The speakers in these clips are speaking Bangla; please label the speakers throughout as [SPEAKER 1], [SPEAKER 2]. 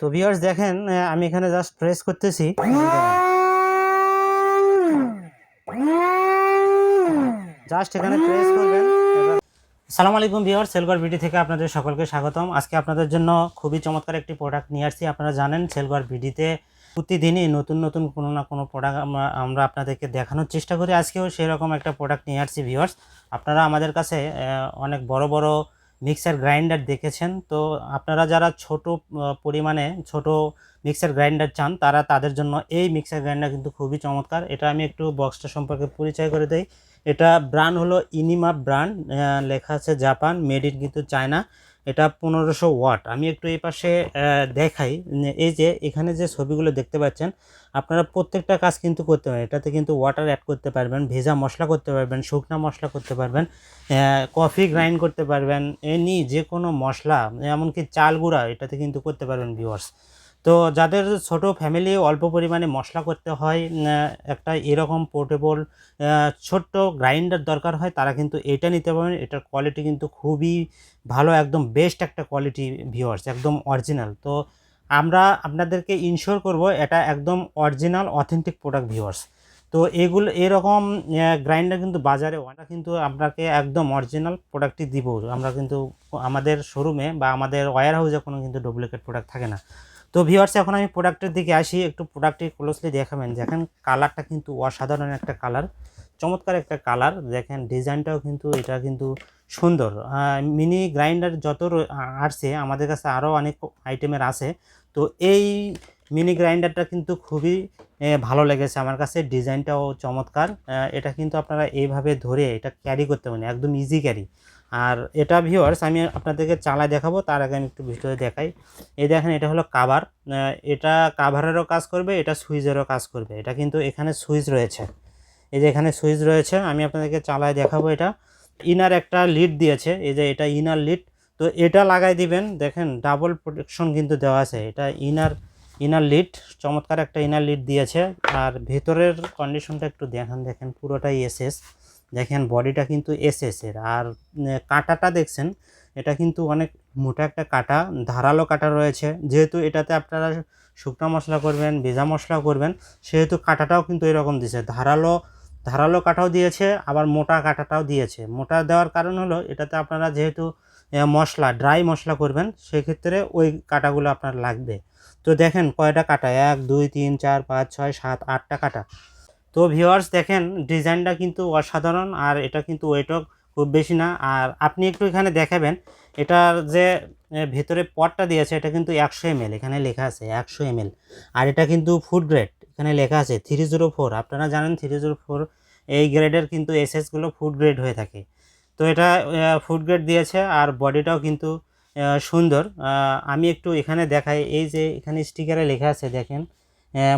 [SPEAKER 1] তো ভিউয়ার্স দেখেন আমি এখানে জাস্ট প্রেস করতেছি। জাস্ট এখানে প্রেস করবেন সালাম আলাইকুম ভিউয়ার সেলগর বিডি থেকে আপনাদের সকলকে স্বাগতম। আজকে আপনাদের জন্য খুবই চমৎকার একটি প্রোডাক্ট নিয়ে আসছি। আপনারা জানেন সেলগর বিডিতে প্রতিদিনই নতুন নতুন কোনো না কোনো প্রোডাক্ট আমরা আপনাদেরকে দেখানোর চেষ্টা করি। আজকেও সেরকম একটা প্রোডাক্ট নিয়ে আসছি ভিউয়ার্স আপনারা আমাদের কাছে অনেক বড় বড় মিক্সার গ্রাইন্ডার দেখেছেন। তো আপনারা যারা ছোট পরিমাণে ছোট মিক্সার গ্রাইন্ডার চান, তারা তাদের জন্য এই মিক্সার গ্রাইন্ডার কিন্তু খুবই চমৎকার। এটা আমি একটু বক্সটা সম্পর্কে পরিচয় করে দেই। এটা ব্র্যান্ড হলো ইনিমা ব্র্যান্ড লেখা আছে জাপান, মেড ইন কিন্তু চায়না। এটা পনেরোশো ওয়াট। আমি একটু এই পাশে দেখাই এই যে এখানে যে ছবিগুলো দেখতে পাচ্ছেন, আপনারা প্রত্যেকটা কাজ কিন্তু করতে পারেন। এটাতে কিন্তু ওয়াটার অ্যাড করতে পারবেন, ভেজা মশলা করতে পারবেন, শুকনা মশলা করতে পারবেন কফি গ্রাইন্ড করতে পারবেন এনি যে কোনো মশলা, এমনকি চাল গুঁড়া এটাতে কিন্তু করতে পারবেন ভিউয়ার্স তো যাদের ছোট ফ্যামিলি অল্প পরিমাণে মশলা করতে হয় একটা এরকম পোর্টেবল ছোট্ট গ্রাইন্ডার দরকার হয়, তারা কিন্তু এটা নিতে পারেন এটার কোয়ালিটি কিন্তু খুবই ভালো, একদম বেস্ট একটা কোয়ালিটি ভিউয়ার্স একদম অরিজিনাল তো আমরা আপনাদেরকে ইনশিওর করব, এটা একদম অরিজিনাল অথেন্টিক প্রোডাক্ট ভিওয়ার্স তো এগুলো, এরকম গ্রাইন্ডার কিন্তু বাজারে ওটা কিন্তু আপনাকে একদম অরিজিনাল প্রোডাক্টই দিব। আমরা কিন্তু আমাদের শোরুমে বা আমাদের ওয়্যার হাউসে কোনো কিন্তু ডুপ্লিকেট প্রোডাক্ট থাকে না। তো ভিওয়ার্স এখন আমি প্রোডাক্টের দিকে আসি, একটু প্রোডাক্টটি ক্লোজলি দেখাবেন। দেখেন কালারটা কিন্তু অসাধারণ একটা কালার চমৎকার একটা কালার দেখেন ডিজাইনটাও কিন্তু, এটা কিন্তু সুন্দর। মিনি গ্রাইন্ডার যত আসছে, আমাদের কাছে আরও অনেক আইটেমের আছে। তো এই মিনি গ্রাইন্ডারটা কিন্তু খুবই ভালো লেগেছে। আমার কাছে ডিজাইনটাও চমৎকার। এটা কিন্তু আপনারা এইভাবে ধরে এটা ক্যারি করতে পারেন, একদম ইজি ক্যারি আর এটা ভিওয়ার্স আমি আপনাদেরকে চালায় দেখাবো, তার আগে আমি একটু ভিডিও দেখাই। এই দেখেন, এটা হলো কাভার এটা কাভারেরও কাজ করবে, এটা সুইচেরও কাজ করবে। এটা কিন্তু এখানে সুইচ রয়েছে। এই যে এখানে সুইচ রয়েছে, আমি আপনাদেরকে চালায় দেখাবো এটা। ইনার একটা লিড দিয়েছে, এই যে এটা ইনার লিড তো এটা লাগাই দিবেন, দেখেন ডাবল প্রোটেকশন কিন্তু দেওয়া আছে। এটা ইনার ইনার লিড চমৎকার একটা ইনার লিড দিয়েছে। আর ভেতরের কন্ডিশনটা একটু দেখেন দেখেন পুরোটাই এসএস দেখেন বডিটা কিন্তু এসএস এর। আর কাঁটাটা দেখছেন, এটা কিন্তু অনেক মোটা একটা কাটা, ধারালো কাটা রয়েছে। যেহেতু এটাতে আপনারা শুকনো মশলা করবেন, ভেজা মশলা করবেন, সেহেতু কাটাটাও কিন্তু এরকম দিয়েছে ধারালো ধারালো কাটাও দিয়েছে, আবার মোটা কাটাটাও দিয়েছে। মোটা দেওয়ার কারণ হলো, এটাতে আপনারা যেহেতু মশলা ড্রাই মশলা করবেন, সেক্ষেত্রে ওই কাটাগুলো আপনার লাগবে। তো দেখেন কয়টা কাটা? এক, দুই, তিন, চার, পাঁচ, ছয়, সাত, আটটা কাটা। তো ভিউয়ার্স দেখেন ডিজাইনটা কিন্তু অসাধারণ, আর এটা কিন্তু ওয়েটও খুব বেশি না। আর আপনি একটু এখানে দেখাবেন, এটার যে ভেতরে পটটা দিয়েছে, এটা কিন্তু একশো এমএল এখানে লেখা আছে একশো এমএল আর এটা কিন্তু ফুড গ্রেড এখানে লেখা আছে থ্রি জিরো ফোর আপনারা জানেন থ্রি জিরো ফোর এই গ্রেডের কিন্তু এসএসগুলো ফুড গ্রেড হয়ে থাকে। তো এটা ফুড গ্রেড দিয়েছে আর বডিটাও কিন্তু সুন্দর। আমি একটু এখানে দেখাই, এই যে এখানে স্টিকারে লেখা আছে, দেখেন।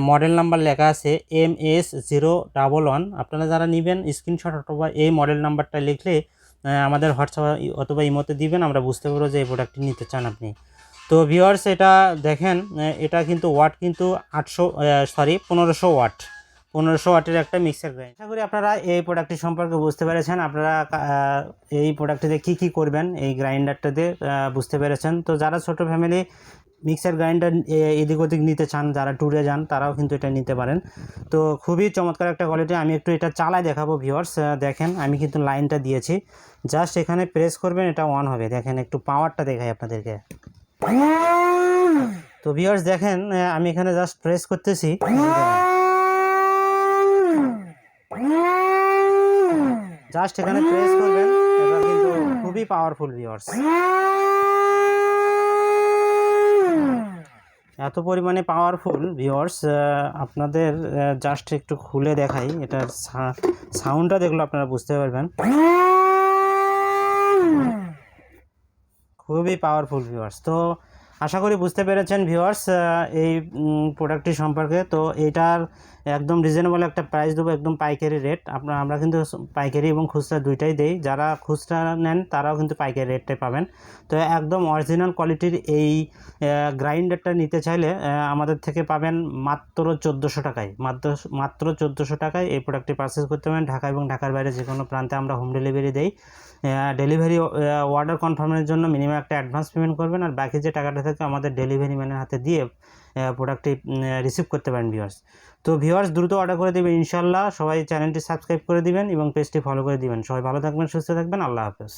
[SPEAKER 1] মডেল নাম্বার লেখা আছে M S zero double one আপনারা যারা নেবেন স্ক্রিনশট অথবা এই মডেল নাম্বারটা লিখলে আমাদের হোয়াটসঅ্যাপ অথবা ইমোতে দিবেন, আমরা বুঝতে পারব যে এই প্রোডাক্টটি নিতে চান আপনি। তো ভিওয়ার্স এটা দেখেন এটা কিন্তু ওয়াট কিন্তু আটশো সরি পনেরোশো ওয়াট পনেরোশো ওয়াটের একটা মিক্সার গ্রাইন্ড আশা করি আপনারা এই প্রোডাক্টটি সম্পর্কে বুঝতে পেরেছেন। আপনারা এই প্রোডাক্টটিতে কী কী করবেন, এই গ্রাইন্ডারটাতে বুঝতে পেরেছেন। তো যারা ছোট ফ্যামিলি মিক্সার গ্রাইন্ডার এদিক ওদিক নিতে চান, যারা ট্যুরে যান, তারাও কিন্তু এটা নিতে পারেন। তো খুবই চমৎকার একটা কোয়ালিটি আমি একটু এটা চালাই দেখাবো ভিওয়ার্স দেখেন, আমি কিন্তু লাইনটা দিয়েছি। জাস্ট এখানে প্রেস করবেন, এটা অন হবে। দেখেন, একটু পাওয়ারটা দেখাই আপনাদেরকে। তো ভিওয়ার্স দেখেন আমি এখানে জাস্ট প্রেস করতেছি। জাস্ট এখানে প্রেস করবেন এটা কিন্তু খুবই পাওয়ারফুল ভিওয়ার্স এত পরিমাণে পাওয়ারফুল ভিওয়ার্স আপনাদের জাস্ট একটু খুলে দেখাই, এটার সাউন্ডটা দেখলে আপনারা বুঝতে পারবেন। খুবই পাওয়ারফুল ভিউয়ার্স তো আশা করি বুঝতে পেরেছেন ভিউয়ার্স এই প্রোডাক্টটি সম্পর্কে। তো এটার একদম রিজনেবল একটা প্রাইস দেবো, একদম পাইকারি রেট আপনার আমরা কিন্তু পাইকারি এবং খুচরা দুইটাই দেই। যারা খুচরা নেন, তারাও কিন্তু পাইকারি রেটটাই পাবেন। তো একদম অরিজিনাল কোয়ালিটির এই গ্রাইন্ডারটা নিতে চাইলে আমাদের থেকে পাবেন মাত্র চোদ্দোশো টাকায়। মাত্র মাত্র চোদ্দোশো টাকায় এই প্রোডাক্টটি পারচেস করতে পারেন ঢাকা এবং ঢাকার বাইরে যে কোনো প্রান্তে আমরা হোম ডেলিভারি দেই। ডেলিভারি অর্ডার কনফার্মের জন্য মিনিমাম একটা অ্যাডভান্স পেমেন্ট করবেন। আর বাকি যে টাকাটা থেকে আমাদের ডেলিভারি ম্যানের হাতে দিয়ে প্রোডাক্টটি রিসিভ করতে পারেন ভিওয়ার্স তো ভিওয়ার্স দ্রুত অর্ডার করে দেবেন ইনশাল্লাহ সবাই চ্যানেলটি সাবস্ক্রাইব করে দিবেন এবং পেজটি ফলো করে দিবেন। সবাই ভালো থাকবেন, সুস্থ থাকবেন। আল্লাহ হাফেজ।